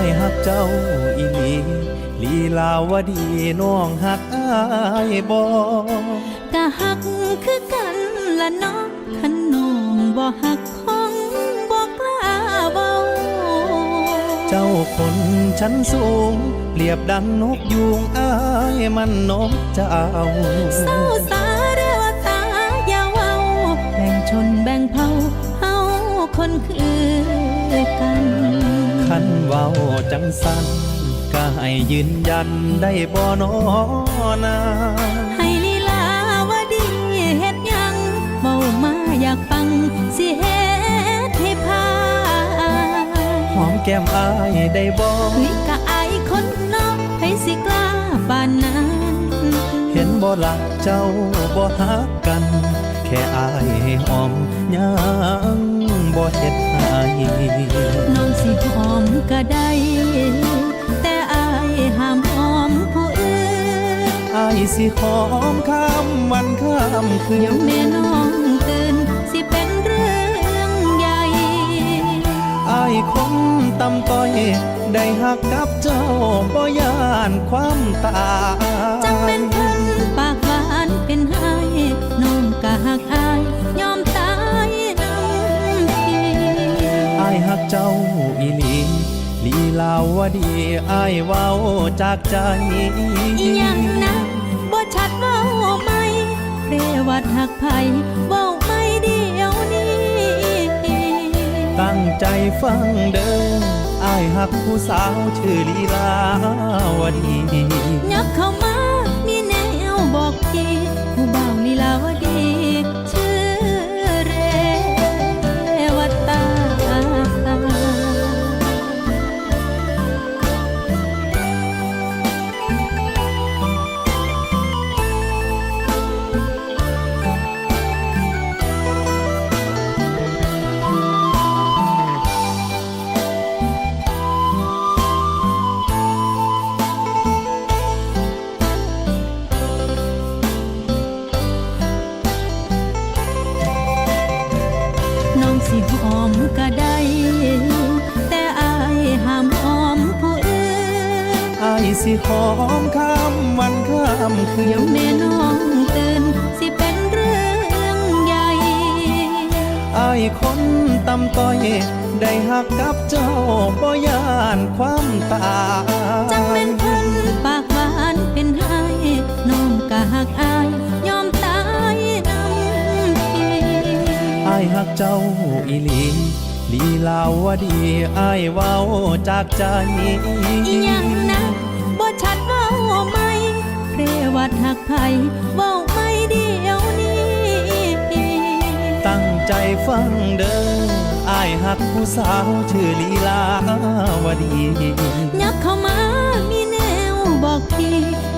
าอีหลีลีลาวดีน้องหักอายบ่กะหักคือกันละเนาะคันน้องบ่หักคงบ่กล้าเว้าเจ้าคนชั้นสูง เปรียบดังนกยูงอายมันนกเจ้าเศร้าสาเรวตาอย่าเว้าแบ่งชนแบ่งเผ่าเฮาคนคือกัน คันเว้าจังสันก็ให้ยืนยันได้บ่นอนาให้ลีลาวดีเฮ็ดหยังเมามาอยากฟังสิเฮ็ดให้พาหอมแก้มอายได้บ่เฮ้ยกะอายคนเนอกให้สิกล้าปานนั้น เห็นบ่ลักเจ้าบ่ฮักกัน แค่อายให้หอมยังบ่เฮ็ดให้น้อง สิหอมก็ได้ แต่อายห้ามหอมผู้อื่นอายสิหอมข้ามวันข้ามคืเดี๋ยวนแม่น้องตื่นสิเป็นเรื่องใหญ่อายคนตำต้อย ได้หักกับเจ้าบ่ยานความตายจังเป็นเพิ่น เจ้าอีหลีลีลาวดีอายเว้าจากใจอีหยังนะบ่ชัดเว้าไหมเรวัดหักไผเว้าไม่เดียวนี้ตั้งใจฟังเด้ออายหักผู้สาวชื่อลีลาวดียับเข้ามามีแนวบอกทีผู้บ่าวลีลาวดี สิหอมก็ได้ แต่อายห้ามหอมผู้อื่นอายสิหอมข้ามวันข้ามคืเดี๋ยวนแม่น้องตื่นสิเป็นเรื่องใหญ่อายคนตำต้อยได้หักกับเจ้าบ่ยานความตายจังเป็นเพิ่นปาก เจ้าอีหลีลีลาวดีอายเว้าจากใจอีหยังนะบ่ชัดเว้าไหมเรวัดหักไผเว้าไม่เดียวนี้ ตั้งใจฟังเด้ออายหักผู้สาวชื่อลีลาวดี ยับเข้ามามีแนวบอกทีผู้บ่า